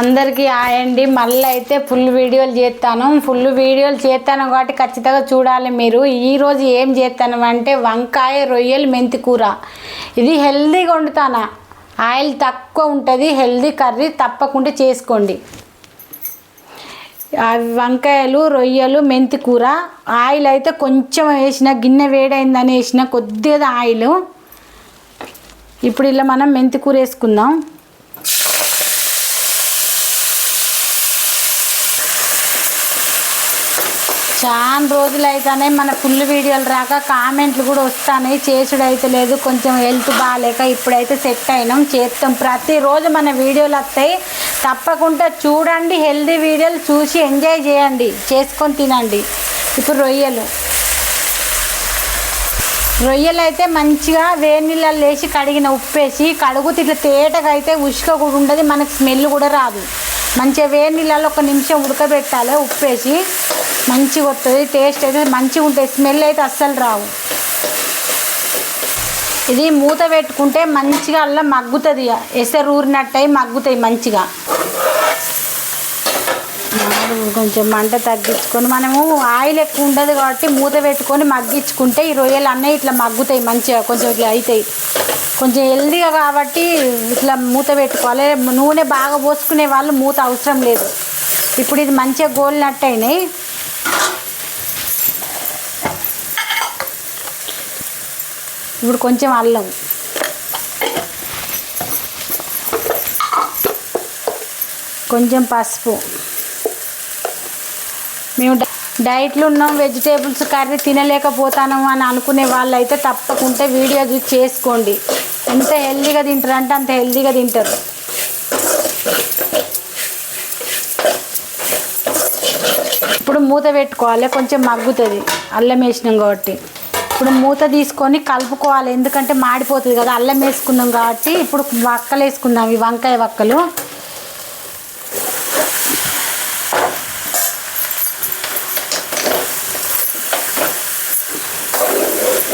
అందరికీ ఆయండి మళ్ళీ అయితే ఫుల్ వీడియోలు చేస్తాను. ఫుల్ వీడియోలు చేస్తాను కాబట్టి ఖచ్చితంగా చూడాలి మీరు. ఈరోజు ఏం చేస్తాను అంటే వంకాయ రొయ్యలు మెంతి కూర. ఇది హెల్దీగా వండుతానా? ఆయిల్ తక్కువ ఉంటుంది హెల్దీ కర్రీ తప్పకుండా చేసుకోండి. వంకాయలు రొయ్యలు మెంతి కూర. ఆయిల్ అయితే కొంచెం వేసిన గిన్నె వేడైందని వేసిన కొద్దిగా ఆయిల్. ఇప్పుడు ఇలా మనం మెంతి కూర వేసుకుందాం. చాలా రోజులు అయితేనే మన ఫుల్ వీడియోలు రాక కామెంట్లు కూడా వస్తాయి చేసుడు అయితే లేదు కొంచెం హెల్త్ బాగాలేక ఇప్పుడైతే సెట్ అయినాం చేస్తాం ప్రతిరోజు మన వీడియోలు వస్తాయి. తప్పకుండా చూడండి హెల్దీ వీడియోలు చూసి ఎంజాయ్ చేయండి. చేసుకొని తినండి. ఇప్పుడు రొయ్యలు. రొయ్యలు అయితే మంచిగా వేడి నీళ్ళల్లో వేసి కడిగిన ఉప్పేసి కడుగుతే ఇట్లా తేటగా అయితే ఉసుక కూడా ఉండదు మనకు స్మెల్ కూడా రాదు. మంచిగా వేడి నీళ్ళల్లో ఒక నిమిషం ఉడకబెట్టాలి ఉప్పేసి. మంచిగా వస్తుంది టేస్ట్ అయితే మంచిగా ఉంటుంది స్మెల్ అయితే అస్సలు రావు. ఇది మూత పెట్టుకుంటే మంచిగా అలా మగ్గుతుంది ఎసరు ఊరినట్టయి మగ్గుతాయి మంచిగా. కొంచెం మంట తగ్గించుకొని మనము ఆయిల్ ఎక్కువ ఉండదు కాబట్టి మూత పెట్టుకొని మగ్గించుకుంటే ఈ రొయ్యలు అన్నీ ఇట్లా మగ్గుతాయి మంచిగా కొంచెం ఇట్లా అవుతాయి కొంచెం హెల్దీగా కాబట్టి ఇట్లా మూత పెట్టుకోవాలి. నూనె బాగా పోసుకునే వాళ్ళు మూత అవసరం లేదు. ఇప్పుడు ఇది మంచిగా గోలినట్టయినాయి ఇప్పుడు కొంచెం అల్లం. కొంచెం పసుపు. మేము డై- డైట్లో ఉన్నాం వెజిటేబుల్స్ కర్రీ తినలేకపోతాను అని అనుకునే వాళ్ళు అయితే తప్పకుండా వీడియో చూసి చేసుకోండి. ఎంత హెల్దీగా తింటారు అంటే అంత హెల్దీగా తింటారు. ఇప్పుడు మూత పెట్టుకోవాలి కొంచెం మగ్గుతుంది. అల్లం వేసినాం కాబట్టి. ఇప్పుడు మూత తీసుకొని కలుపుకోవాలి. ఎందుకంటే మాడిపోతుంది కదా అల్లం వేసుకున్నాం కాబట్టి ఇప్పుడు వక్కలు వేసుకుందాం ఈ వంకాయ వక్కలు.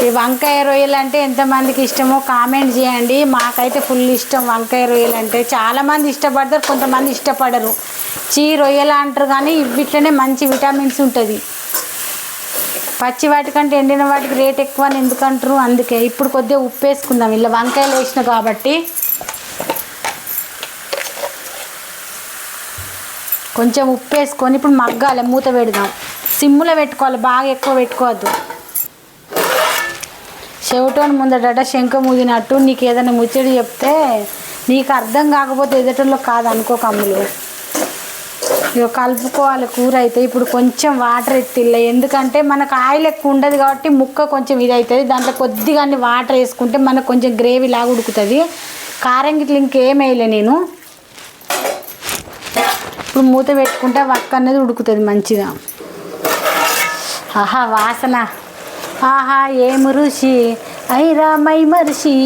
ఈ వంకాయ రొయ్యలు అంటే ఎంతమందికి ఇష్టమో కామెంట్ చేయండి. మాకైతే ఫుల్ ఇష్టం వంకాయ రొయ్యలు అంటే. చాలామంది ఇష్టపడతారు కొంతమంది ఇష్టపడరు. చీ రొయ్యలు అంటారు కానీ వీటిలోనే మంచి విటమిన్స్ ఉంటుంది. పచ్చి వాటికంటే ఎండిన వాటికి రేట్ ఎక్కువ అని ఎందుకంటారు? అందుకే ఇప్పుడు కొద్దిగా ఉప్పు వేసుకుందాం. ఇలా వంకాయలు వేసిన కాబట్టి కొంచెం ఉప్పు వేసుకొని ఇప్పుడు మగ్గాలి మూత పెడదాం. సిమ్ములో పెట్టుకోవాలి బాగా ఎక్కువ పెట్టుకోవద్దు. చెవిటోని ముందట శంఖ ముగినట్టు నీకు ఏదైనా ముచ్చడి చెప్తే నీకు అర్థం కాకపోతే ఎదుటలో కాదు అనుకో కమ్ములు ఇక కలుపుకోవాలి కూర అయితే ఇప్పుడు కొంచెం వాటర్ ఎత్తిల్ల. ఎందుకంటే మనకు ఆయిల్ ఎక్కువ ఉండదు కాబట్టి ముక్క కొంచెం ఇది అవుతుంది దాంట్లో కొద్దిగా అన్ని వాటర్ వేసుకుంటే మనకు కొంచెం గ్రేవీ లాగా ఉడుకుతుంది. కారం గిట్ల ఇంకేం వేయలే నేను. ఇప్పుడు మూత పెట్టుకుంటే వక్క అనేది ఉడుకుతుంది మంచిగా. ఆహా వాసన. ఆహా ఏము రుచి? అయిరా మై మరిషి.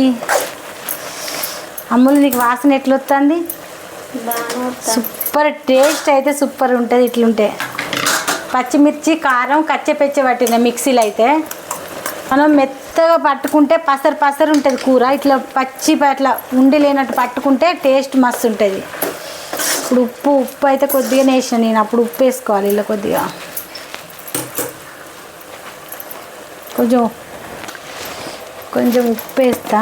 అమ్ములు నీకు వాసన ఎట్లా వస్తుంది సూపర్ టేస్ట్ అయితే సూపర్ ఉంటుంది ఇట్లుంటే. పచ్చిమిర్చి కారం కచ్చపెచ్చ పట్టిన మిక్సీలో అయితే. మనం మెత్తగా పట్టుకుంటే పసరు పసరు ఉంటుంది కూర. ఇట్లా పచ్చి అట్లా ఉండి లేనట్టు పట్టుకుంటే టేస్ట్ మస్తు ఉంటుంది. ఇప్పుడు ఉప్పు ఉప్పు అయితే కొద్దిగా వేసిన నేను. అప్పుడు ఉప్పు వేసుకోవాలి ఇలా కొద్దిగా. కొంచెం కొంచెం ఉప్పు వేస్తా.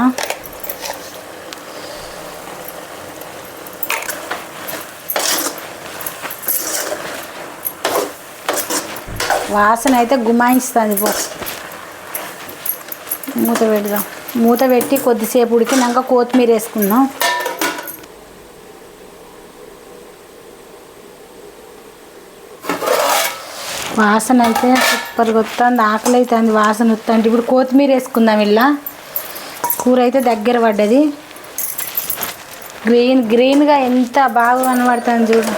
వాసన అయితే గుమాయిస్తుంది పో. మూత పెడదాం. మూత పెట్టి కొద్దిసేపు ఉడికినాక కొత్తిమీర వేసుకుందాం. వాసన అయితే సూపర్గా వస్తుంది ఆకలి అవుతుంది వాసన వస్తుంది. ఇప్పుడు కొత్తిమీర వేసుకుందాం ఇలా. కూర అయితే దగ్గర పడ్డది. గ్రీన్ గ్రీన్గా ఎంత బాగా కనబడుతుంది చూడు.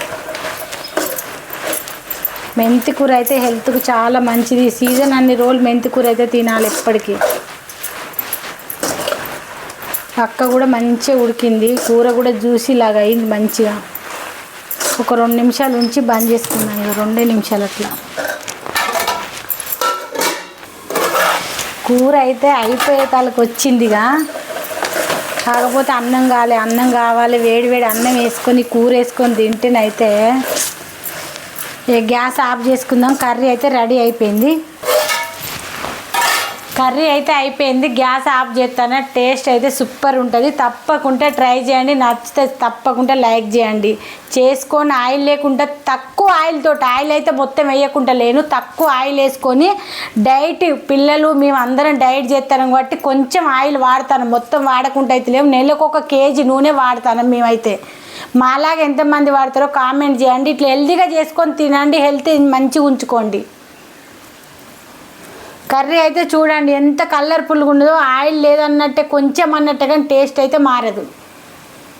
మెంతి కూర అయితే హెల్త్కు చాలా మంచిది. సీజన్ అన్ని రోజులు మెంతి కూర అయితే తినాలి ఎప్పటికీ. అక్క కూడా మంచిగా ఉడికింది. కూర కూడా జ్యూసీ లాగా అయింది మంచిగా. ఒక రెండు నిమిషాలు ఉంచి బంద్ చేసుకున్నాను ఇక రెండే నిమిషాలు అట్లా. కూర అయితే అయిపోయే తాలకు వచ్చిందిగా కాకపోతే అన్నం కావాలి అన్నం కావాలి వేడి వేడి అన్నం వేసుకొని కూర వేసుకొని తింటేనైతే గ్యాస్ ఆఫ్ చేసుకుందాం. కర్రీ అయితే రెడీ అయిపోయింది. కర్రీ అయితే అయిపోయింది. గ్యాస్ ఆఫ్ చేస్తాను టేస్ట్ అయితే సూపర్ ఉంటుంది. తప్పకుండా ట్రై చేయండి. నచ్చితే తప్పకుండా లైక్ చేయండి. చేసుకొని ఆయిల్ లేకుండా తక్కువ ఆయిల్తో ఆయిల్ అయితే మొత్తం వేయకుండా లేను. తక్కువ ఆయిల్ వేసుకొని డైట్ పిల్లలు మేము అందరం డైట్ చేస్తాను కాబట్టి కొంచెం ఆయిల్ వాడతాను. మొత్తం వాడకుండా అయితే లేము నెలకు ఒక కేజీ నూనె వాడతాను మేమైతే. మాలాగా ఎంతమంది వాడతారో కామెంట్ చేయండి. ఇట్లా హెల్తీగా చేసుకొని తినండి హెల్త్ మంచిగా ఉంచుకోండి. కర్రీ అయితే చూడండి ఎంత కలర్ఫుల్గా ఉండదో ఆయిల్ లేదన్నట్టే కొంచెం అన్నట్టే కానీ టేస్ట్ అయితే మారదు.